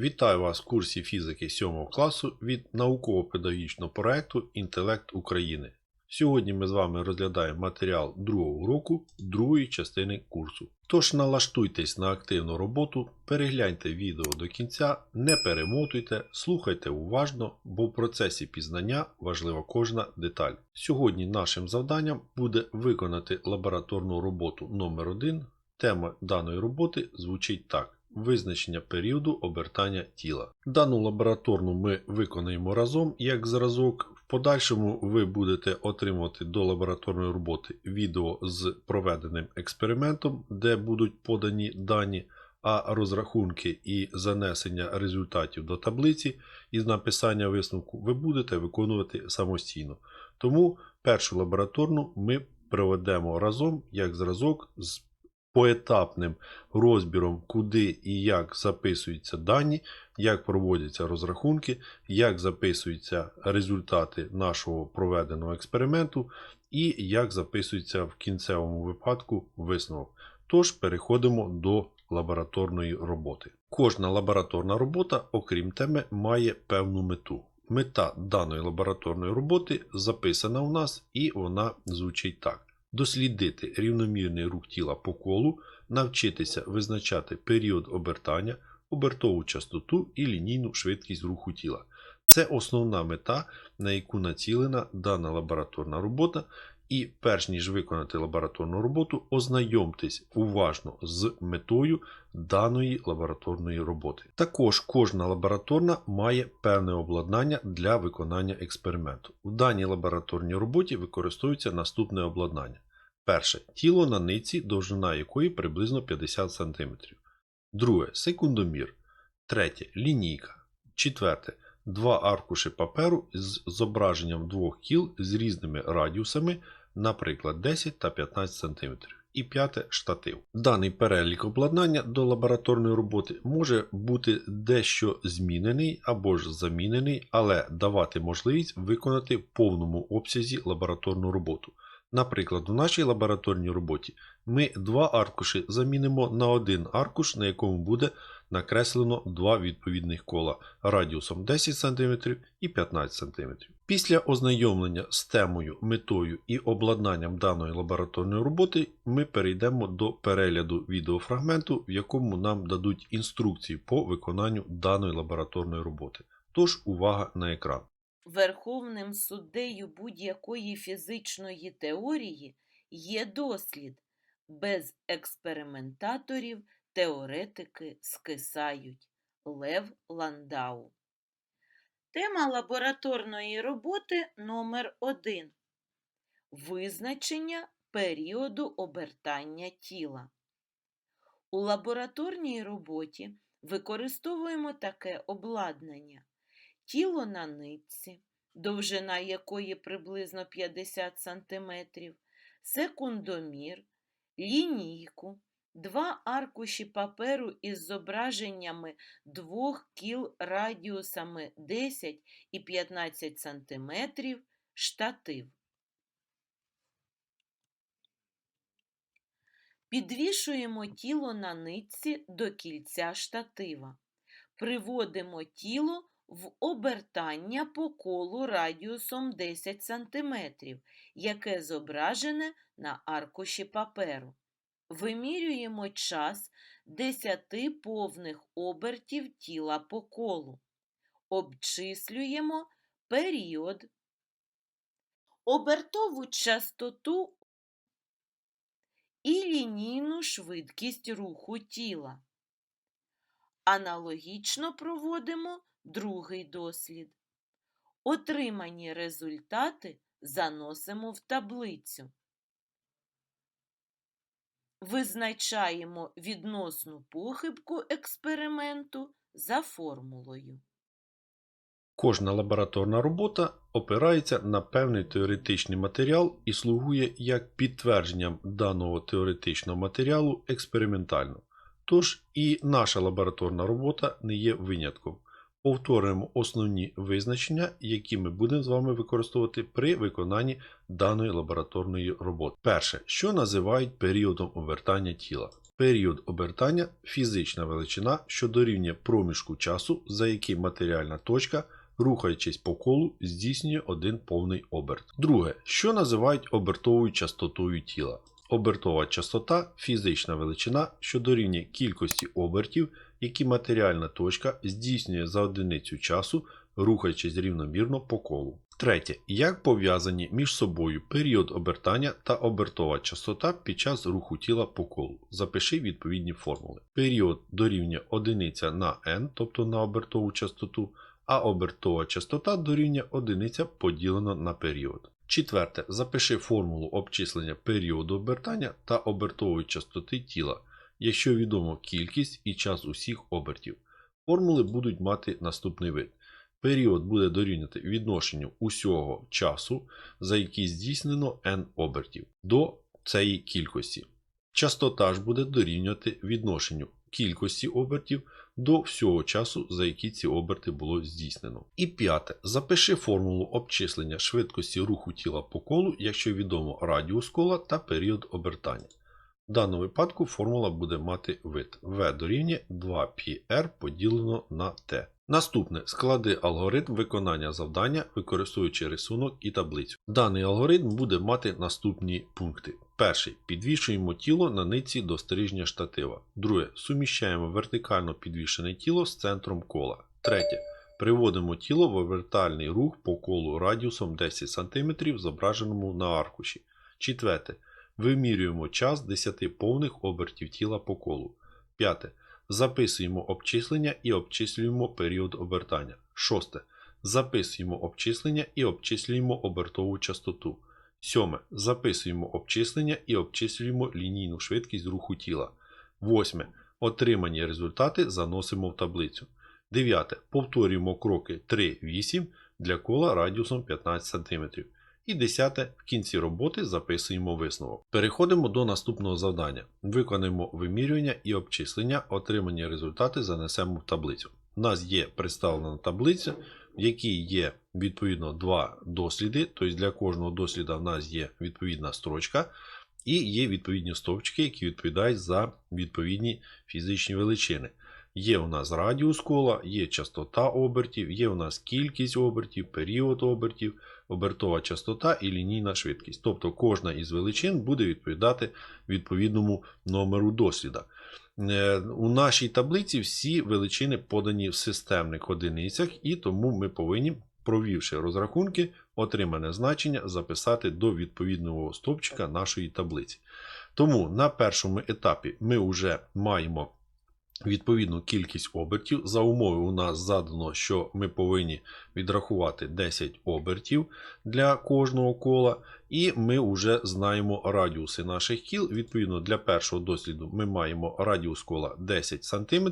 Вітаю вас в курсі фізики 7 класу від науково-педагогічного проекту Інтелект України. Сьогодні ми з вами розглядаємо матеріал другого уроку другої частини курсу. Тож налаштуйтесь на активну роботу, перегляньте відео до кінця, не перемотуйте, слухайте уважно, бо в процесі пізнання важлива кожна деталь. Сьогодні нашим завданням буде виконати лабораторну роботу номер 1 Тема даної роботи звучить так. Визначення періоду обертання тіла. Дану лабораторну ми виконаємо разом як зразок. В подальшому ви будете отримувати до лабораторної роботи відео з проведеним експериментом, де будуть подані дані, а розрахунки і занесення результатів до таблиці із написання висновку ви будете виконувати самостійно. Тому першу лабораторну ми проведемо разом як зразок з поетапним розбіром, куди і як записуються дані, як проводяться розрахунки, як записуються результати нашого проведеного експерименту і як записується в кінцевому випадку висновок. Тож переходимо до лабораторної роботи. Кожна лабораторна робота, окрім теми, має певну мету. Мета даної лабораторної роботи записана у нас, і вона звучить так: дослідити рівномірний рух тіла по колу, навчитися визначати період обертання, обертову частоту і лінійну швидкість руху тіла. Це основна мета, на яку націлена дана лабораторна робота. І перш ніж виконати лабораторну роботу, ознайомтесь уважно з метою даної лабораторної роботи. Також кожна лабораторна має певне обладнання для виконання експерименту. В даній лабораторній роботі використовується наступне обладнання. Перше тіло на ниці, довжина якої приблизно 50 см. Друге секундомір. Третє лінійка. Четверте два аркуші паперу з зображенням двох кіл з різними радіусами, наприклад 10 та 15 см. І п'яте штатив. Даний перелік обладнання до лабораторної роботи може бути дещо змінений або ж замінений, але давати можливість виконати в повному обсязі лабораторну роботу. Наприклад, у нашій лабораторній роботі ми два аркуші замінимо на один аркуш, на якому буде накреслено два відповідних кола радіусом 10 см і 15 см. Після ознайомлення з темою, метою і обладнанням даної лабораторної роботи ми перейдемо до перегляду відеофрагменту, в якому нам дадуть інструкції по виконанню даної лабораторної роботи. Тож увага на екран. Верховним суддею будь-якої фізичної теорії є дослід. Без експериментаторів теоретики скисають. Лев Ландау. Тема лабораторної роботи номер 1 Визначення періоду обертання тіла. У лабораторній роботі використовуємо таке обладнання тіло на нитці, довжина якої приблизно 50 см, секундомір, лінійку, два аркуші паперу із зображеннями двох кіл радіусами 10 і 15 см, штатив. Підвішуємо тіло на нитці до кільця штатива. Приводимо тіло в обертання по колу радіусом 10 см, яке зображене на аркуші паперу. Вимірюємо час 10 повних обертів тіла по колу. Обчислюємо період. Обертову частоту і лінійну швидкість руху тіла. Аналогічно проводимо другий дослід. Отримані результати заносимо в таблицю. Визначаємо відносну похибку експерименту за формулою. Кожна лабораторна робота опирається на певний теоретичний матеріал і слугує як підтвердженням даного теоретичного матеріалу експериментально. Тож і наша лабораторна робота не є винятком. Повторюємо основні визначення, які ми будемо з вами використовувати при виконанні даної лабораторної роботи. Перше, що називають періодом обертання тіла. Період обертання фізична величина, що дорівнює проміжку часу, за який матеріальна точка, рухаючись по колу, здійснює один повний оберт. Друге, що називають обертовою частотою тіла. Обертова частота фізична величина, що дорівнює кількості обертів, які матеріальна точка здійснює за одиницю часу, рухаючись рівномірно по колу. Третє. Як пов'язані між собою період обертання та обертова частота під час руху тіла по колу? Запиши відповідні формули. Період дорівнює одиниця на n, тобто на обертову частоту, а обертова частота дорівнює одиниця поділено на період. Четверте. Запиши формулу обчислення періоду обертання та обертової частоти тіла, якщо відомо кількість і час усіх обертів. Формули будуть мати наступний вид. Період буде дорівнювати відношенню усього часу, за який здійснено n обертів, до цієї кількості. Частота ж буде дорівнювати відношенню кількості обертів до всього часу, за який ці оберти було здійснено. І п'яте. Запиши формулу обчислення швидкості руху тіла по колу, якщо відомо радіус кола та період обертання. В даному випадку формула буде мати вид v дорівнює 2πr поділено на t. Наступне склади алгоритм виконання завдання, використовуючи рисунок і таблицю. Даний алгоритм буде мати наступні пункти. Перший. Підвішуємо тіло на нитці до стрижня штатива. Друге. Суміщаємо вертикально підвішене тіло з центром кола. Третє. Приводимо тіло в вертикальний рух по колу радіусом 10 см, зображеному на аркуші. Четверте. Вимірюємо час 10 повних обертів тіла по колу. П'яте. Записуємо обчислення і обчислюємо період обертання. Шосте. Записуємо обчислення і обчислюємо обертову частоту. Сьоме. Записуємо обчислення і обчислюємо лінійну швидкість руху тіла. Восьме. Отримані результати заносимо в таблицю. Дев'яте. Повторюємо кроки 3-8 для кола радіусом 15 см. І десяте. В кінці роботи записуємо висновок. Переходимо до наступного завдання. Виконаємо вимірювання і обчислення, отримані результати занесемо в таблицю. У нас є представлена таблиця, в якій є відповідно два досліди, тобто для кожного досліда в нас є відповідна строчка, і є відповідні стовпчики, які відповідають за відповідні фізичні величини. Є у нас радіус кола, є частота обертів, є у нас кількість обертів, період обертів, обертова частота і лінійна швидкість. Тобто кожна із величин буде відповідати відповідному номеру досліда. Е, У нашій таблиці всі величини подані в системних одиницях, і тому ми повинні, провівши розрахунки, отримане значення записати до відповідного стовпчика нашої таблиці. Тому на першому етапі ми вже маємо відповідну кількість обертів. За умови у нас задано, що ми повинні відрахувати 10 обертів для кожного кола, і ми вже знаємо радіуси наших кіл. Відповідно, для першого досліду ми маємо радіус кола 10 см.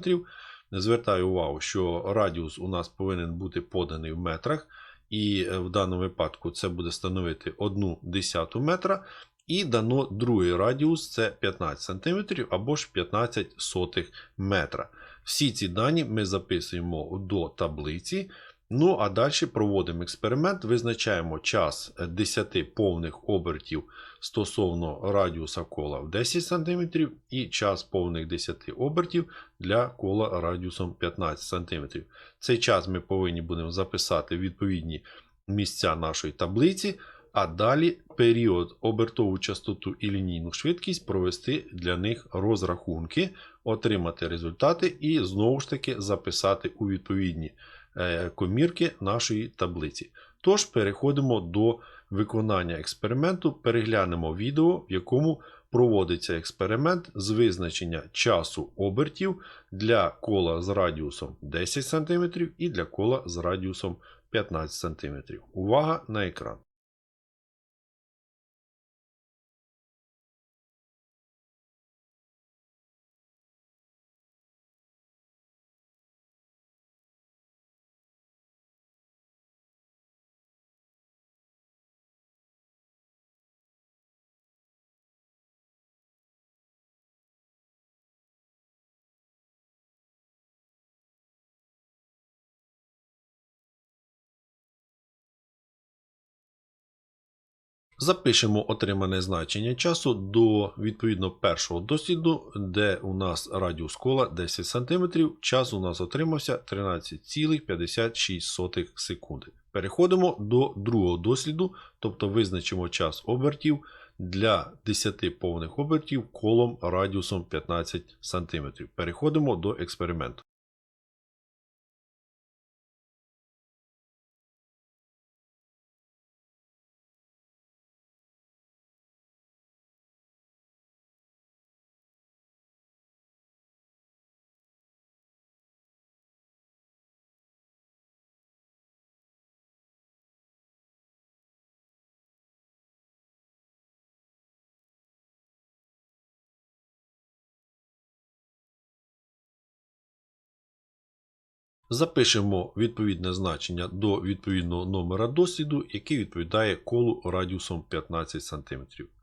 Звертаю увагу, що радіус у нас повинен бути поданий в метрах, і е, в даному випадку це буде становити 1 десяту метра. І дано другий радіус це 15 см або ж 15 сотих метра. Всі ці дані ми записуємо до таблиці. Ну, а далі проводимо експеримент, визначаємо час 10 повних обертів стосовно радіуса кола в 10 см і час повних 10 обертів для кола радіусом 15 см. Цей час ми повинні будемо записати в відповідні місця нашої таблиці. А далі період обертову частоту і лінійну швидкість провести для них розрахунки, отримати результати і знову ж таки записати у відповідні е, комірки нашої таблиці. Тож переходимо до виконання експерименту, переглянемо відео, в якому проводиться експеримент з визначення часу обертів для кола з радіусом 10 см і для кола з радіусом 15 см. Увага на екран. Запишемо отримане значення часу до відповідно першого досліду, де у нас радіус кола 10 см, час у нас отримався 13,56 секунди. Переходимо до другого досліду, тобто визначимо час обертів для 10 повних обертів колом радіусом 15 см. Переходимо до експерименту. Запишемо відповідне значення до відповідного номера досліду, який відповідає колу радіусом 15 см.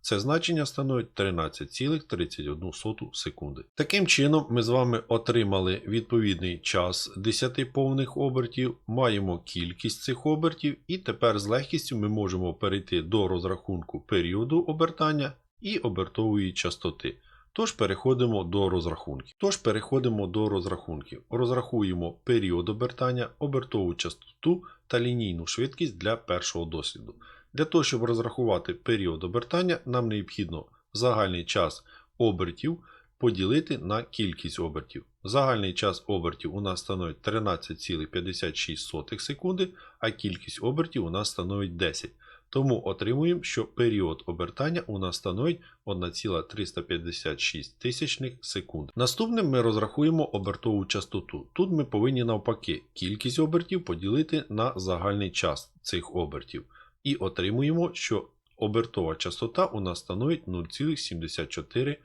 Це значення становить 13,31 секунди. Таким чином, ми з вами отримали відповідний час 10 повних обертів, маємо кількість цих обертів, і тепер з легкістю ми можемо перейти до розрахунку періоду обертання і обертової частоти. Тож переходимо до розрахунків. Тож переходимо до розрахунків. Розрахуємо період обертання, обертову частоту та лінійну швидкість для першого досліду. Для того, щоб розрахувати період обертання, нам необхідно загальний час обертів поділити на кількість обертів. Загальний час обертів у нас становить 13,56 секунди, а кількість обертів у нас становить 10. Тому отримуємо, що період обертання у нас становить 1,356 тисячних секунд. Наступним ми розрахуємо обертову частоту. Тут ми повинні навпаки кількість обертів поділити на загальний час цих обертів. І отримуємо, що обертова частота у нас становить 0,74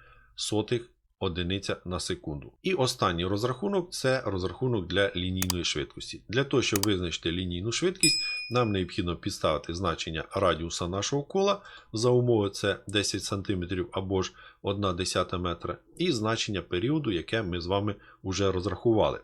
одиниця на секунду. І останній розрахунок це розрахунок для лінійної швидкості. Для того, щоб визначити лінійну швидкість, нам необхідно підставити значення радіуса нашого кола, за умови це 10 см або ж 1 десята метра, і значення періоду, яке ми з вами вже розрахували.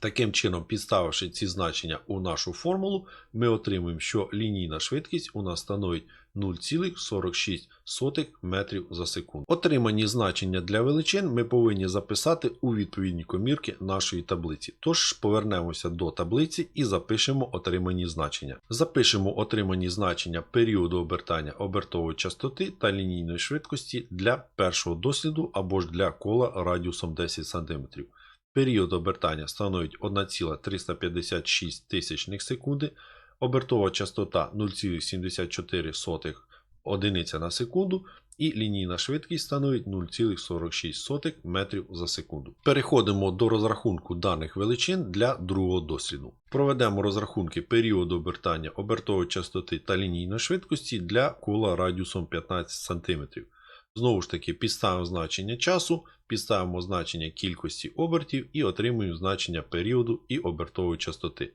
Таким чином, підставивши ці значення у нашу формулу, ми отримуємо, що лінійна швидкість у нас становить 0,46 метрів за секунду. Отримані значення для величин ми повинні записати у відповідні комірки нашої таблиці. Тож повернемося до таблиці і запишемо отримані значення. Запишемо отримані значення періоду обертання обертової частоти та лінійної швидкості для першого досліду або ж для кола радіусом 10 см. Період обертання становить 1,356 тисячних секунди, обертова частота 0,74 одиниця на секунду і лінійна швидкість становить 0,46 метрів за секунду. Переходимо до розрахунку даних величин для другого досліду. Проведемо розрахунки періоду обертання обертової частоти та лінійної швидкості для кола радіусом 15 см. Знову ж таки, підставимо значення часу, підставимо значення кількості обертів і отримуємо значення періоду і обертової частоти.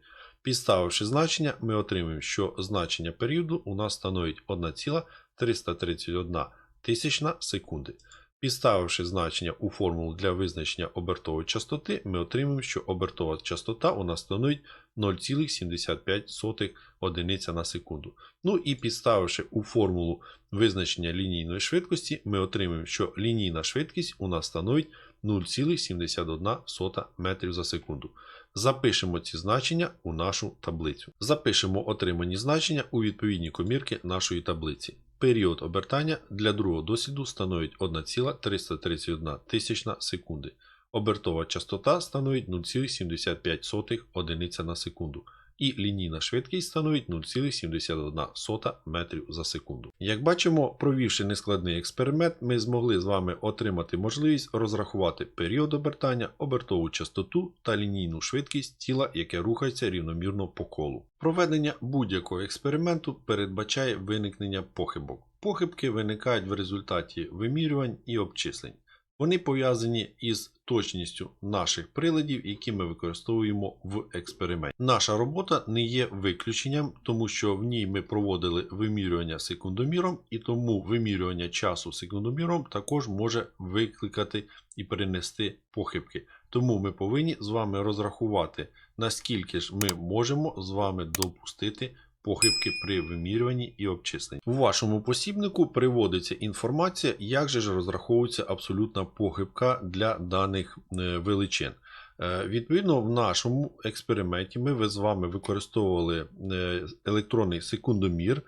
Підставивши значення, ми отримуємо, що значення періоду у нас становить 1,331 тисячна секунди. Підставивши значення у формулу для визначення обертової частоти, ми отримуємо, що обертова частота у нас становить 0,75 одиниця на секунду. Ну і підставивши у формулу визначення лінійної швидкості, ми отримуємо, що лінійна швидкість у нас становить 0,71 метрів за секунду. Запишемо ці значення у нашу таблицю. Запишемо отримані значення у відповідні комірки нашої таблиці. Період обертання для другого досвіду становить 1,331 тисячна секунди. Обертова частота становить 0,75 одиниця на секунду. І лінійна швидкість становить 0,71 метрів за секунду. Як бачимо, провівши нескладний експеримент, ми змогли з вами отримати можливість розрахувати період обертання, обертову частоту та лінійну швидкість тіла, яке рухається рівномірно по колу. Проведення будь-якого експерименту передбачає виникнення похибок. Похибки виникають в результаті вимірювань і обчислень. Вони пов'язані із точністю наших приладів, які ми використовуємо в експерименті. Наша робота не є виключенням, тому що в ній ми проводили вимірювання секундоміром, і тому вимірювання часу секундоміром також може викликати і перенести похибки. Тому ми повинні з вами розрахувати, наскільки ж ми можемо з вами допустити похибки при вимірюванні і обчисленні. У вашому посібнику приводиться інформація, як же ж розраховується абсолютна похибка для даних е, величин. Е, Відповідно, в нашому експерименті ми з вами використовували е, електронний секундомір,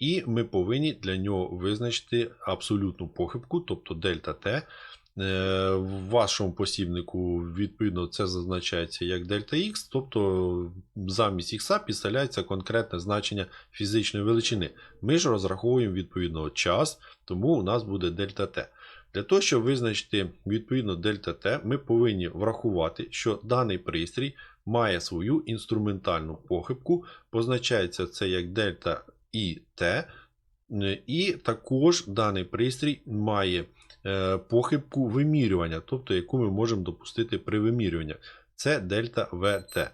і ми повинні для нього визначити абсолютну похибку, тобто дельта Т. Е, В вашому посібнику, відповідно, це зазначається як дельта Х, тобто замість х підставляється конкретне значення фізичної величини. Ми ж розраховуємо відповідно час, тому у нас буде дельта Т. Для того, щоб визначити відповідно дельта Т, ми повинні врахувати, що даний пристрій має свою інструментальну похибку, позначається це як дельта ІТ, і також даний пристрій має е, похибку вимірювання, тобто яку ми можемо допустити при вимірюванні. Це дельта ВТ. Е,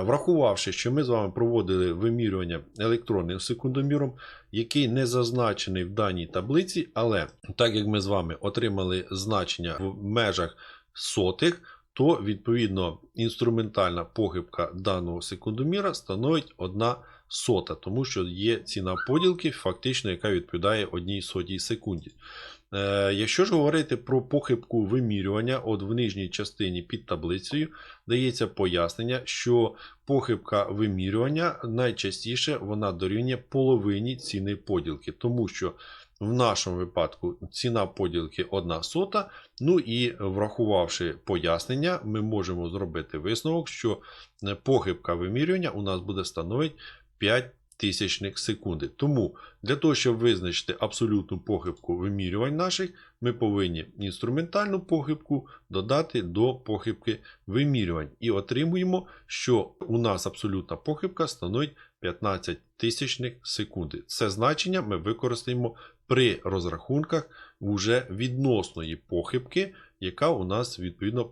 Врахувавши, що ми з вами проводили вимірювання електронним секундоміром, який не зазначений в даній таблиці, але так як ми з вами отримали значення в межах сотих, то відповідно інструментальна похибка даного секундоміра становить 1 сота, тому що є ціна поділки, фактично, яка відповідає 1 сотій секунді. Е, якщо ж говорити про похибку вимірювання, от в нижній частині під таблицею дається пояснення, що похибка вимірювання найчастіше вона дорівнює половині ціни поділки, тому що в нашому випадку ціна поділки 1 сота. Ну і врахувавши пояснення, ми можемо зробити висновок, що е, похибка вимірювання у нас буде становити 5 тисячних секунди. Тому для того, щоб визначити абсолютну похибку вимірювань наших, ми повинні інструментальну похибку додати до похибки вимірювань. І отримуємо, що у нас абсолютна похибка становить 15 тисячних секунди. Це значення ми використаємо при розрахунках вже відносної похибки, яка у нас відповідно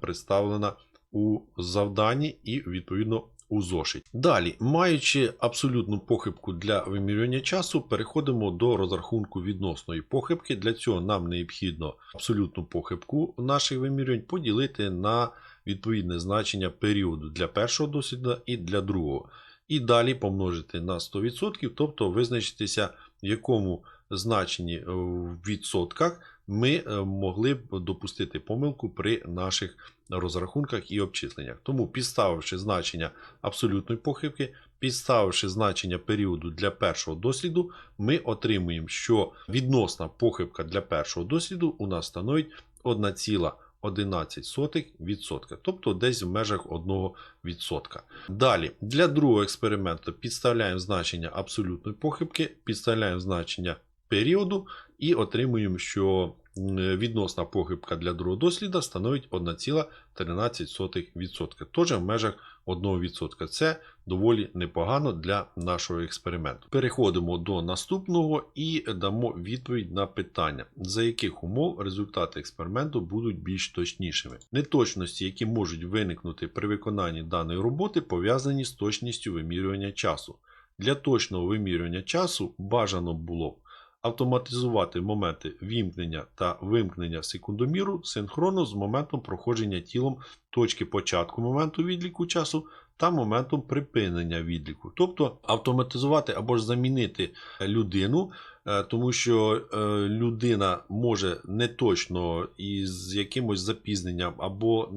представлена у завданні і відповідно у зошиті. Далі, маючи абсолютну похибку для вимірювання часу, переходимо до розрахунку відносної похибки. Для цього нам необхідно абсолютну похибку наших вимірювань поділити на відповідне значення періоду для першого досліду і для другого. І далі помножити на 100%, тобто визначитися, в якому значенні в відсотках ми е, могли б допустити помилку при наших розрахунках і обчисленнях. Тому, підставивши значення абсолютної похибки, підставивши значення періоду для першого досліду, ми отримуємо, що відносна похибка для першого досліду у нас становить 1,11%, тобто десь в межах 1%. Далі, для другого експерименту підставляємо значення абсолютної похибки, підставляємо значення періоду і отримуємо, що відносна похибка для другого досліду становить 1,13%. Теж в межах 1%. Це доволі непогано для нашого експерименту. Переходимо до наступного і дамо відповідь на питання, за яких умов результати експерименту будуть більш точнішими. Неточності, які можуть виникнути при виконанні даної роботи, пов'язані з точністю вимірювання часу. Для точного вимірювання часу бажано було автоматизувати моменти вімкнення та вимкнення секундоміру синхронно з моментом проходження тілом точки початку моменту відліку часу та моментом припинення відліку. Тобто автоматизувати або ж замінити людину, е, тому що е, людина може не точно і якимось запізненням або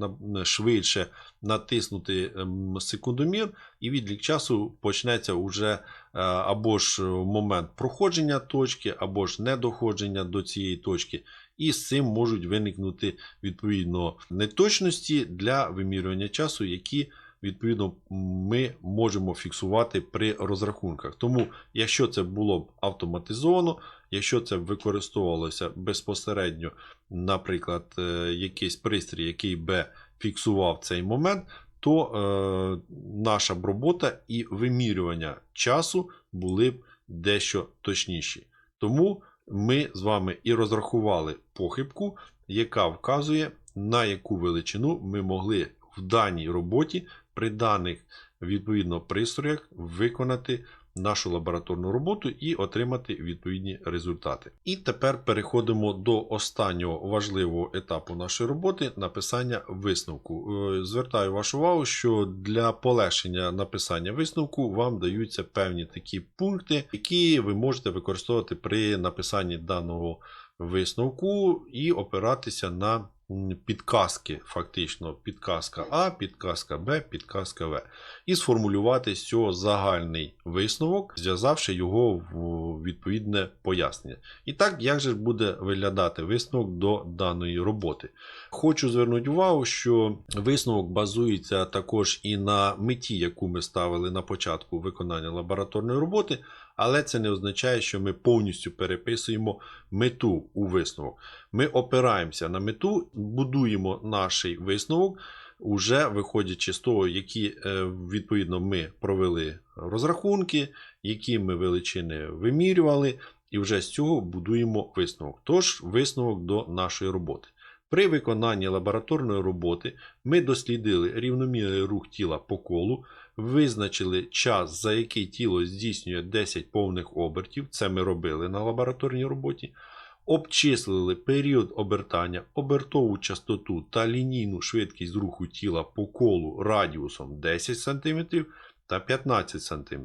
швидше натиснути ем, секундомір, і відлік часу почнеться уже е, або ж момент проходження точки, або ж недоходження до цієї точки. І з цим можуть виникнути відповідно неточності для вимірювання часу, які відповідно ми можемо фіксувати при розрахунках. Тому, якщо це було б автоматизовано, якщо це використовувалося безпосередньо, наприклад, е, якийсь пристрій, який би фіксував цей момент, то е, наша б робота і вимірювання часу були б дещо точніші. Тому ми з вами і розрахували похибку, яка вказує, на яку величину ми могли в даній роботі при даних відповідно пристроях виконати нашу лабораторну роботу і отримати відповідні результати. І тепер переходимо до останнього важливого етапу нашої роботи написання висновку. Е, Звертаю вашу увагу, що для полегшення написання висновку вам даються певні такі пункти, які ви можете використовувати при написанні даного висновку і опиратися на підказки, фактично, підказка А, підказка Б, підказка В. І сформулювати з цього загальний висновок, зв'язавши його в відповідне пояснення. І так, як же буде виглядати висновок до даної роботи? Хочу звернути увагу, що висновок базується також і на меті, яку ми ставили на початку виконання лабораторної роботи, але це не означає, що ми повністю переписуємо мету у висновок. Ми опираємося на мету, будуємо наш висновок, уже виходячи з того, які е, відповідно ми провели розрахунки, які ми величини вимірювали, і вже з цього будуємо висновок. Тож, висновок до нашої роботи. При виконанні лабораторної роботи ми дослідили рівномірний рух тіла по колу, визначили час, за який тіло здійснює 10 повних обертів. Це ми робили на лабораторній роботі. Обчислили період обертання, обертову частоту та лінійну швидкість руху тіла по колу радіусом 10 см та 15 см.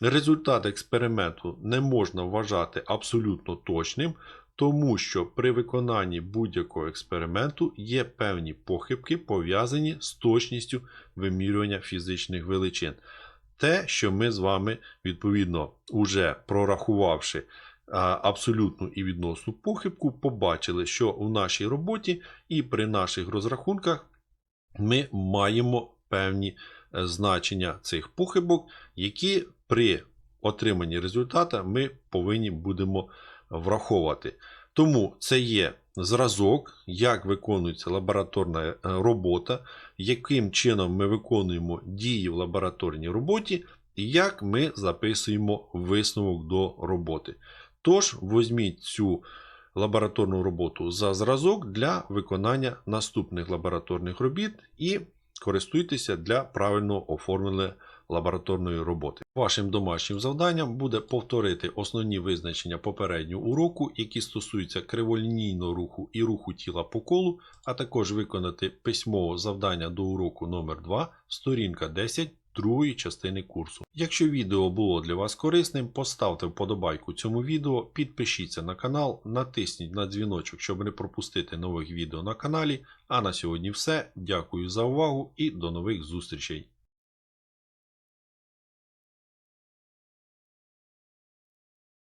Результат експерименту не можна вважати абсолютно точним, тому що при виконанні будь-якого експерименту є певні похибки, пов'язані з точністю вимірювання фізичних величин. Те, що ми з вами, відповідно, уже прорахувавши абсолютну і відносну похибку, побачили, що в нашій роботі і при наших розрахунках ми маємо певні е, значення цих похибок, які при отриманні результата ми повинні будемо враховувати. Тому це є зразок, як виконується лабораторна е, робота, яким чином ми виконуємо дії в лабораторній роботі, і як ми записуємо висновок до роботи. Тож, візьміть цю лабораторну роботу за зразок для виконання наступних лабораторних робіт і користуйтеся для правильного оформлення лабораторної роботи. Вашим домашнім завданням буде повторити основні визначення попереднього уроку, які стосуються криволінійного руху і руху тіла по колу, а також виконати письмове завдання до уроку номер 2 сторінка 10 другої частини курсу. Якщо відео було для вас корисним, поставте вподобайку цьому відео, підпишіться на канал, натисніть на дзвіночок, щоб не пропустити нових відео на каналі. А на сьогодні все. Дякую за увагу і до нових зустрічей!